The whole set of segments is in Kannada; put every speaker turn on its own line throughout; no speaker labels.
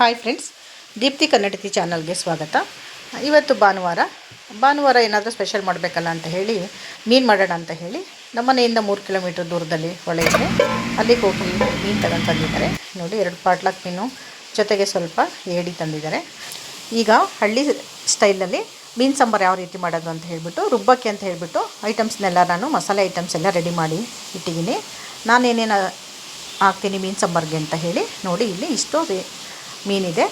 ಹಾಯ್ ಫ್ರೆಂಡ್ಸ್ ದೀಪ್ತಿ ಕನ್ನಡತಿ ಚಾನಲ್ಗೆ ಸ್ವಾಗತ. ಇವತ್ತು ಭಾನುವಾರ ಭಾನುವಾರ ಏನಾದರೂ ಸ್ಪೆಷಲ್ ಮಾಡಬೇಕಲ್ಲ ಅಂತ ಹೇಳಿ, ಮೀನು ಮಾಡೋಣ ಅಂತ ಹೇಳಿ, ನಮ್ಮ ಮನೆಯಿಂದ ಮೂರು ಕಿಲೋಮೀಟ್ರ್ ದೂರದಲ್ಲಿ ಹೊಳೆ ಇದೆ. ಅಲ್ಲಿಗೆ ಹೋಗಿ ಮೀನು ತಗೊಂಡು ತಂದಿದ್ದಾರೆ. ನೋಡಿ, ಎರಡು ಪಾಟ್ಲಾಕ್ ಮೀನು ಜೊತೆಗೆ ಸ್ವಲ್ಪ ಏಡಿ ತಂದಿದ್ದಾರೆ. ಈಗ ಹಳ್ಳಿ ಸ್ಟೈಲಲ್ಲಿ ಮೀನು ಸಾಂಬಾರು ಯಾವ ರೀತಿ ಮಾಡೋದು ಅಂತ ಹೇಳಿಬಿಟ್ಟು, ರುಬ್ಬಕ್ಕೆ ಅಂತ ಹೇಳಿಬಿಟ್ಟು ಐಟಮ್ಸ್ನೆಲ್ಲ ನಾನು ಮಸಾಲೆ ಐಟಮ್ಸ್ ಎಲ್ಲ ರೆಡಿ ಮಾಡಿ ಇಟ್ಟಿದ್ದೀನಿ. ನಾನೇನೇನು ಹಾಕ್ತೀನಿ ಮೀನು ಸಾಂಬಾರ್ಗೆ ಅಂತ ಹೇಳಿ, ನೋಡಿ, ಇಲ್ಲಿ ಇಷ್ಟು ಮೀನಿದೆ.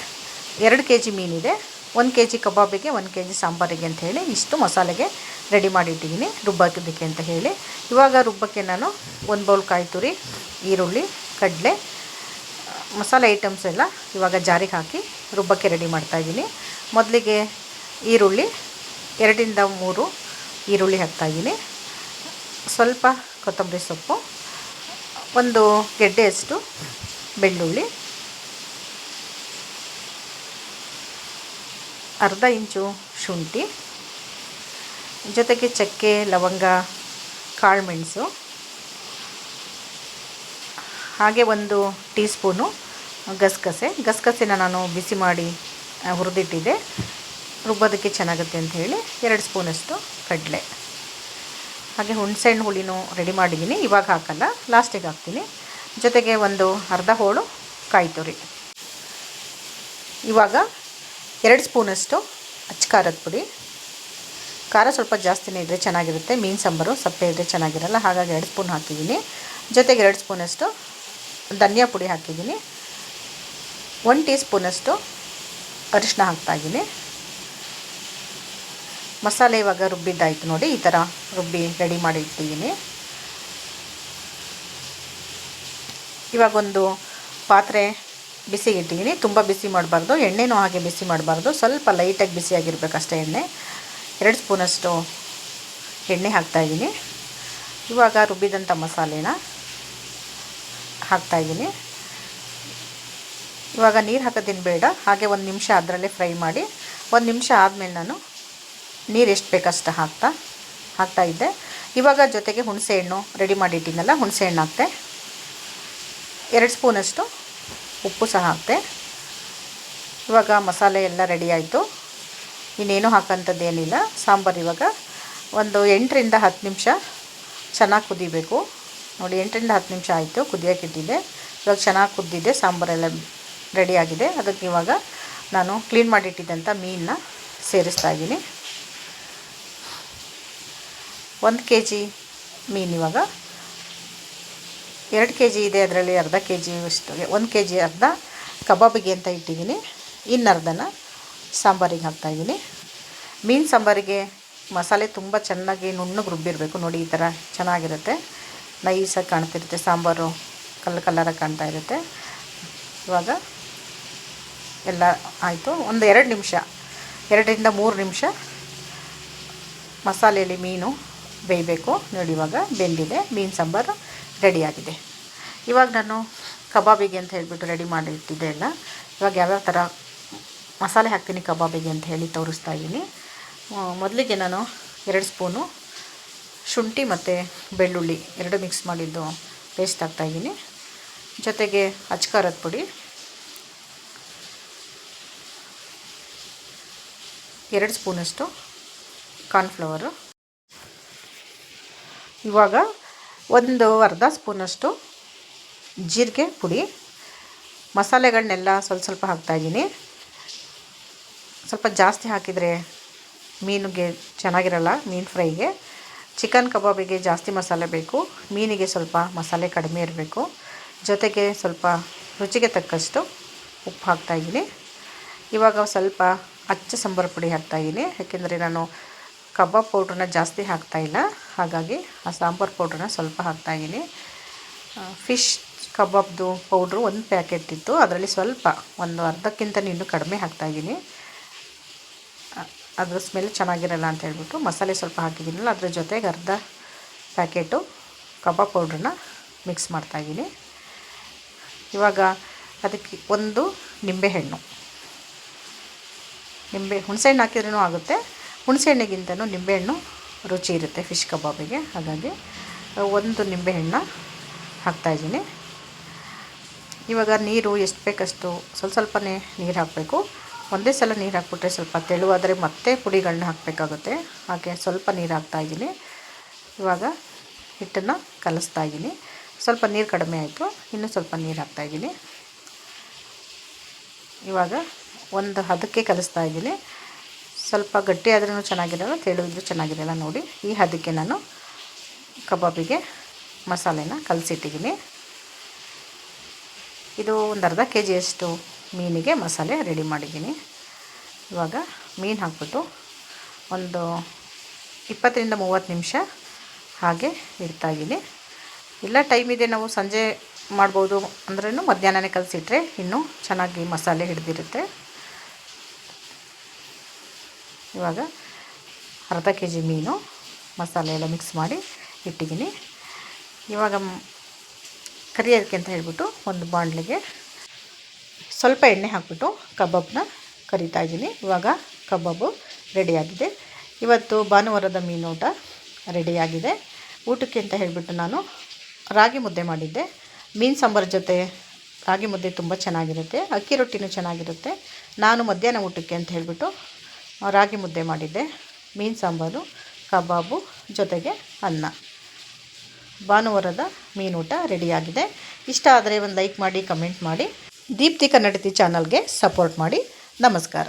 ಎರಡು ಕೆ ಜಿ ಮೀನಿದೆ. ಒಂದು ಕೆ ಜಿ ಕಬಾಬಿಗೆ, ಒಂದು ಕೆ ಜಿ ಸಾಂಬಾರಿಗೆ ಅಂತ ಹೇಳಿ ಇಷ್ಟು ಮಸಾಲೆಗೆ ರೆಡಿ ಮಾಡಿಟ್ಟಿದ್ದೀನಿ ರುಬ್ಬೋದಕ್ಕೆ ಅಂತ ಹೇಳಿ. ಇವಾಗ ರುಬ್ಬಕ್ಕೆ ನಾನು ಒಂದು ಬೌಲ್ ಕಾಯಿ ತುರಿ, ಈರುಳ್ಳಿ, ಕಡಲೆ, ಮಸಾಲೆ ಐಟಮ್ಸ್ ಎಲ್ಲ ಇವಾಗ ಜಾರಿಗೆ ಹಾಕಿ ರುಬ್ಬಕ್ಕೆ ರೆಡಿ ಮಾಡ್ತಾಯಿದ್ದೀನಿ ಮೊದಲಿಗೆ ಈರುಳ್ಳಿ ಎರಡರಿಂದ ಮೂರು ಈರುಳ್ಳಿ ಹಾಕ್ತಾಯಿದ್ದೀನಿ ಸ್ವಲ್ಪ ಕೊತ್ತಂಬರಿ ಸೊಪ್ಪು, ಒಂದು ಗೆಡ್ಡೆಯಷ್ಟು ಬೆಳ್ಳುಳ್ಳಿ ಅರ್ಧ ಇಂಚು ಶುಂಠಿ, ಜೊತೆಗೆ ಚಕ್ಕೆ, ಲವಂಗ ಕಾಳುಮೆಣಸು ಹಾಗೆ ಒಂದು ಟೀ ಸ್ಪೂನು ಗಸಗಸೆ. ಗಸಗಸೆನ ನಾನು ಬಿಸಿ ಮಾಡಿ ಹುರಿದಿಟ್ಟಿದ್ದೆ. ರುಬ್ಬೋದಕ್ಕೆ ಚೆನ್ನಾಗುತ್ತೆ ಅಂತ ಹೇಳಿ ಎರಡು ಸ್ಪೂನಷ್ಟು ಕಡಲೆ. ಹಾಗೆ ಹುಣಸೆಹಣ್ಣು ಹುಳಿನೂ ರೆಡಿ ಮಾಡಿದ್ದೀನಿ. ಇವಾಗ ಹಾಕಲ್ಲ ಲಾಸ್ಟಿಗೆ ಹಾಕ್ತೀನಿ. ಜೊತೆಗೆ ಒಂದು ಅರ್ಧ ಹೋಳು ಕಾಯಿ ತುರಿ. ಇವಾಗ ಎರಡು ಸ್ಪೂನಷ್ಟು ಅಚ್ಚ ಖಾರದ ಪುಡಿ. ಖಾರ ಸ್ವಲ್ಪ ಜಾಸ್ತಿನೇ ಇದ್ದರೆ ಚೆನ್ನಾಗಿರುತ್ತೆ. ಮೀನು ಸಾಂಬಾರು ಸಪ್ಪೆ ಇದ್ದರೆ ಚೆನ್ನಾಗಿರಲ್ಲ, ಹಾಗಾಗಿ ಎರಡು ಸ್ಪೂನ್ ಹಾಕಿದ್ದೀನಿ. ಜೊತೆಗೆ ಎರಡು ಸ್ಪೂನಷ್ಟು ಧನಿಯಾ ಪುಡಿ ಹಾಕಿದ್ದೀನಿ. ಒನ್ ಟೀ ಸ್ಪೂನಷ್ಟು ಅರಿಶಿನ ಹಾಕ್ತಾಯಿದ್ದೀನಿ ಮಸಾಲೆ ಇವಾಗ ರುಬ್ಬಿದ್ದಾಯಿತು ನೋಡಿ, ಈ ಥರ ರುಬ್ಬಿ ರೆಡಿ ಮಾಡಿ ಇಟ್ಟಿದ್ದೀನಿ. ಇವಾಗ ಒಂದು ಪಾತ್ರೆ ಬಿಸಿಗೆ ಇಟ್ಟಿದ್ದೀನಿ ತುಂಬ ಬಿಸಿ ಮಾಡಬಾರ್ದು. ಎಣ್ಣೆನೂ ಹಾಗೆ ಬಿಸಿ ಮಾಡಬಾರ್ದು. ಸ್ವಲ್ಪ ಲೈಟಾಗಿ ಬಿಸಿಯಾಗಿರ್ಬೇಕಷ್ಟೇ ಎಣ್ಣೆ. ಎರಡು ಸ್ಪೂನಷ್ಟು ಎಣ್ಣೆ ಹಾಕ್ತಾಯಿದ್ದೀನಿ ಇವಾಗ ರುಬ್ಬಿದಂಥ ಮಸಾಲೆನ ಹಾಕ್ತಾಯಿದ್ದೀನಿ ಇವಾಗ ನೀರು ಹಾಕೋದೇನು ಬೇಡ. ಹಾಗೆ ಒಂದು ನಿಮಿಷ ಅದರಲ್ಲೇ ಫ್ರೈ ಮಾಡಿ, ಒಂದು ನಿಮಿಷ ಆದಮೇಲೆ ನಾನು ನೀರು ಎಷ್ಟು ಬೇಕಷ್ಟು ಹಾಕ್ತಾ ಹಾಕ್ತಾಯಿದ್ದೆ ಇವಾಗ ಜೊತೆಗೆ ಹುಣಸೆ ಹಣ್ಣು ರೆಡಿ ಮಾಡಿಟ್ಟಿದ್ದೆನಲ್ಲ ಹುಣಸೆ ಹಣ್ಣು ಹಾಕ್ತೆ. ಎರಡು ಸ್ಪೂನಷ್ಟು ಉಪ್ಪು ಸಹ ಹಾಕಿದೆ ಇವಾಗ ಮಸಾಲೆ ಎಲ್ಲ ರೆಡಿ ಆಯಿತು. ಇನ್ನೇನು ಹಾಕೋಂಥದ್ದೇನಿಲ್ಲ ಸಾಂಬಾರು ಇವಾಗ ಒಂದು ಎಂಟರಿಂದ ಹತ್ತು ನಿಮಿಷ ಚೆನ್ನಾಗಿ ಕುದಿಬೇಕು. ನೋಡಿ, ಎಂಟರಿಂದ ಹತ್ತು ನಿಮಿಷ ಆಯಿತು ಕುದಿಯೋಕ್ಕಿಟ್ಟಿದ್ದೆ ಇವಾಗ ಚೆನ್ನಾಗಿ ಕುದ್ದಿದೆ ಸಾಂಬಾರೆಲ್ಲ ರೆಡಿಯಾಗಿದೆ ಅದಕ್ಕೆ ಇವಾಗ ನಾನು ಕ್ಲೀನ್ ಮಾಡಿಟ್ಟಿದ್ದಂಥ ಮೀನನ್ನ ಸೇರಿಸ್ತಾ ಇದ್ದೀನಿ. ಒಂದು ಕೆ ಜಿ ಮೀನು ಇವಾಗ. ಎರಡು ಕೆ ಜಿ ಇದೆ ಅದರಲ್ಲಿ ಅರ್ಧ ಕೆ ಜಿ ಅಷ್ಟು ಒಂದು ಕೆ ಜಿ ಅರ್ಧ ಕಬಾಬಿಗೆ ಅಂತ ಇಟ್ಟಿದ್ದೀನಿ. ಇನ್ನು ಅರ್ಧನ ಸಾಂಬಾರಿಗೆ ಹಾಕ್ತಾಯಿದ್ದೀನಿ ಮೀನು ಸಾಂಬಾರಿಗೆ ಮಸಾಲೆ ತುಂಬ ಚೆನ್ನಾಗಿ ನುಣ್ಣಗೆ ರುಬ್ಬಿರಬೇಕು. ನೋಡಿ ಈ ಥರ ಚೆನ್ನಾಗಿರುತ್ತೆ. ನೈಸಾಗಿ ಕಾಣ್ತಿರುತ್ತೆ, ಸಾಂಬಾರು ಕಲ್ಲು ಕಲ್ಲರಾಗಿ ಕಾಣ್ತಾ ಇರುತ್ತೆ. ಇವಾಗ ಎಲ್ಲ ಆಯಿತು. ಒಂದು ಎರಡು ನಿಮಿಷ, ಎರಡರಿಂದ ಮೂರು ನಿಮಿಷ ಮಸಾಲೆಯಲ್ಲಿ ಮೀನು ಬೇಯಬೇಕು. ನೋಡಿ ಇವಾಗ ಬೆಂದಿದೆ. ಮೀನು ಸಾಂಬಾರು ರೆಡಿಯಾಗಿದೆ ಇವಾಗ ನಾನು ಕಬಾಬಿಗೆ ಅಂತ ಹೇಳಿಬಿಟ್ಟು ರೆಡಿ ಮಾಡಿಟ್ಟಿದ್ದೆ ಎಲ್ಲ. ಇವಾಗ ಯಾವ್ಯಾವ ಥರ ಮಸಾಲೆ ಹಾಕ್ತೀನಿ ಕಬಾಬಿಗೆ ಅಂತ ಹೇಳಿ ತೋರಿಸ್ತಾ ಇದ್ದೀನಿ. ಮೊದಲಿಗೆ ನಾನು ಎರಡು ಸ್ಪೂನು ಶುಂಠಿ ಮತ್ತು ಬೆಳ್ಳುಳ್ಳಿ ಎರಡು ಮಿಕ್ಸ್ ಮಾಡಿದ್ದು ಪೇಸ್ಟ್ ಹಾಕ್ತಾಯಿದ್ದೀನಿ ಜೊತೆಗೆ ಅಚ್ಕಾರದ ಪುಡಿ. ಎರಡು ಸ್ಪೂನಷ್ಟು ಕಾರ್ನ್ಫ್ಲವರು ಇವಾಗ ಒಂದು ಅರ್ಧ ಸ್ಪೂನಷ್ಟು ಜೀರಿಗೆ ಪುಡಿ. ಮಸಾಲೆಗಳನ್ನೆಲ್ಲ ಸ್ವಲ್ಪ ಸ್ವಲ್ಪ ಹಾಕ್ತಾಯಿದ್ದೀನಿ ಸ್ವಲ್ಪ ಜಾಸ್ತಿ ಹಾಕಿದರೆ ಮೀನಿಗೆ ಚೆನ್ನಾಗಿರಲ್ಲ, ಮೀನು ಫ್ರೈಗೆ. ಚಿಕನ್ ಕಬಾಬಿಗೆ ಜಾಸ್ತಿ ಮಸಾಲೆ ಬೇಕು, ಮೀನಿಗೆ ಸ್ವಲ್ಪ ಮಸಾಲೆ ಕಡಿಮೆ ಇರಬೇಕು. ಜೊತೆಗೆ ಸ್ವಲ್ಪ ರುಚಿಗೆ ತಕ್ಕಷ್ಟು ಉಪ್ಪು ಹಾಕ್ತಾಯಿದ್ದೀನಿ ಇವಾಗ ಸ್ವಲ್ಪ ಅಚ್ಚ ಸಾಂಬಾರು ಪುಡಿ ಹಾಕ್ತಾಯಿದ್ದೀನಿ ಯಾಕೆಂದರೆ ನಾನು ಕಬಾಬ್ ಪೌಡ್ರನ್ನ ಜಾಸ್ತಿ ಹಾಕ್ತಾಯಿಲ್ಲ ಹಾಗಾಗಿ ಆ ಸಾಂಬಾರು ಪೌಡ್ರನ್ನ ಸ್ವಲ್ಪ ಹಾಕ್ತಾಯಿದ್ದೀನಿ ಫಿಶ್ ಕಬಾಬ್ದು ಪೌಡ್ರು ಒಂದು ಪ್ಯಾಕೆಟ್ ಇತ್ತು. ಅದರಲ್ಲಿ ಸ್ವಲ್ಪ, ಒಂದು ಅರ್ಧಕ್ಕಿಂತ ಇನ್ನೂ ಕಡಿಮೆ ಹಾಕ್ತಾಯಿದ್ದೀನಿ ಅದರ ಸ್ಮೆಲ್ ಚೆನ್ನಾಗಿರಲ್ಲ ಅಂತ ಹೇಳ್ಬಿಟ್ಟು ಮಸಾಲೆ ಸ್ವಲ್ಪ ಹಾಕಿದ್ದೀನಲ್ಲ, ಅದ್ರ ಜೊತೆಗೆ ಅರ್ಧ ಪ್ಯಾಕೆಟು ಕಬಾಬ್ ಪೌಡ್ರನ್ನ ಮಿಕ್ಸ್ ಮಾಡ್ತಾಯಿದ್ದೀನಿ ಇವಾಗ ಅದಕ್ಕೆ ಒಂದು ನಿಂಬೆಹಣ್ಣು. ನಿಂಬೆ ಹುಣಸೆಹಣ್ಣು ಹಾಕಿದ್ರೂ ಆಗುತ್ತೆ. ಹುಣಸೆಹಣ್ಣಿಗಿಂತನೂ ನಿಂಬೆಹಣ್ಣು ರುಚಿ ಇರುತ್ತೆ ಫಿಶ್ ಕಬಾಬಿಗೆ. ಹಾಗಾಗಿ ಒಂದು ನಿಂಬೆಹಣ್ಣ ಹಾಕ್ತಾಯಿದ್ದೀನಿ ಇವಾಗ ನೀರು ಎಷ್ಟು ಬೇಕಷ್ಟು ಸ್ವಲ್ಪ ಸ್ವಲ್ಪನೇ ನೀರು ಹಾಕಬೇಕು. ಒಂದೇ ಸಲ ನೀರು ಹಾಕ್ಬಿಟ್ರೆ ಸ್ವಲ್ಪ ತೆಳುವಾದರೆ ಮತ್ತೆ ಪುಡಿಗಳನ್ನ ಹಾಕಬೇಕಾಗುತ್ತೆ. ಹಾಗೆ ಸ್ವಲ್ಪ ನೀರು ಹಾಕ್ತಾಯಿದ್ದೀನಿ ಇವಾಗ ಹಿಟ್ಟನ್ನು ಕಲಿಸ್ತಾ ಇದ್ದೀನಿ. ಸ್ವಲ್ಪ ನೀರು ಕಡಿಮೆ ಆಯಿತು. ಇನ್ನೂ ಸ್ವಲ್ಪ ನೀರು ಹಾಕ್ತಾಯಿದ್ದೀನಿ ಇವಾಗ ಒಂದು ಹದಕ್ಕೆ ಕಲಿಸ್ತಾ ಇದ್ದೀನಿ. ಸ್ವಲ್ಪ ಗಟ್ಟಿ ಆದ್ರೂ ಚೆನ್ನಾಗಿರಲ್ಲ ತೆಳು ಇದ್ರೂ ಚೆನ್ನಾಗಿರಲ್ಲ ನೋಡಿ. ಈ ಹದಕ್ಕೆ ನಾನು ಕಬಾಬಿಗೆ ಮಸಾಲೆನ ಕಲಸಿಟ್ಟಿದ್ದೀನಿ. ಇದು ಒಂದು ಅರ್ಧ ಕೆ ಜಿಯಷ್ಟು ಮೀನಿಗೆ ಮಸಾಲೆ ರೆಡಿ ಮಾಡಿದ್ದೀನಿ. ಇವಾಗ ಮೀನು ಹಾಕ್ಬಿಟ್ಟು ಒಂದು ಇಪ್ಪತ್ತರಿಂದ ಮೂವತ್ತು ನಿಮಿಷ ಹಾಗೆ ಇಡ್ತಾಯಿದ್ದೀನಿ ಇಲ್ಲ, ಟೈಮ್ ಇದೆ, ನಾವು ಸಂಜೆ ಮಾಡ್ಬೋದು ಅಂದ್ರೂ ಮಧ್ಯಾಹ್ನನೇ ಕಲಸಿಟ್ರೆ ಇನ್ನೂ ಚೆನ್ನಾಗಿ ಮಸಾಲೆ ಹಿಡಿದಿರುತ್ತೆ. ಇವಾಗ ಅರ್ಧ ಕೆ ಜಿ ಮೀನು ಮಸಾಲೆ ಎಲ್ಲ ಮಿಕ್ಸ್ ಮಾಡಿ ಇಟ್ಟಿದ್ದೀನಿ. ಇವಾಗ ಕರಿಯೋದಕ್ಕೆ ಅಂತ ಹೇಳ್ಬಿಟ್ಟು ಒಂದು ಬಾಣಲಿಗೆ ಸ್ವಲ್ಪ ಎಣ್ಣೆ ಹಾಕ್ಬಿಟ್ಟು ಕಬಾಬ್ನ ಕರಿತಾ ಇದ್ದೀನಿ. ಇವಾಗ ಕಬಾಬು ರೆಡಿಯಾಗಿದೆ. ಇವತ್ತು ಭಾನುವಾರದ ಮೀನೂಟ ರೆಡಿಯಾಗಿದೆ. ಊಟಕ್ಕೆ ಅಂತ ಹೇಳಿಬಿಟ್ಟು ನಾನು ರಾಗಿ ಮುದ್ದೆ ಮಾಡಿದ್ದೆ. ಮೀನು ಸಾಂಬಾರು ಜೊತೆ ರಾಗಿ ಮುದ್ದೆ ತುಂಬ ಚೆನ್ನಾಗಿರುತ್ತೆ. ಅಕ್ಕಿ ರೊಟ್ಟಿನೂ ಚೆನ್ನಾಗಿರುತ್ತೆ. ನಾನು ಮಧ್ಯಾಹ್ನ ಊಟಕ್ಕೆ ಅಂತ ಹೇಳಿಬಿಟ್ಟು ರಾಗಿ ಮುದ್ದೆ ಮಾಡಿದ್ದೆ, ಮೀನು ಸಾಂಬಾರು, ಕಬಾಬು ಜೊತೆಗೆ ಅನ್ನ. ಭಾನುವಾರದ ಮೀನೂಟ ರೆಡಿಯಾಗಿದೆ. ಇಷ್ಟ ಆದರೆ ಒಂದು ಲೈಕ್ ಮಾಡಿ ಕಮೆಂಟ್ ಮಾಡಿ. ದೀಪ್ತಿ ಕನ್ನಡತಿ ಚಾನಲ್ಗೆ ಸಪೋರ್ಟ್ ಮಾಡಿ. ನಮಸ್ಕಾರ.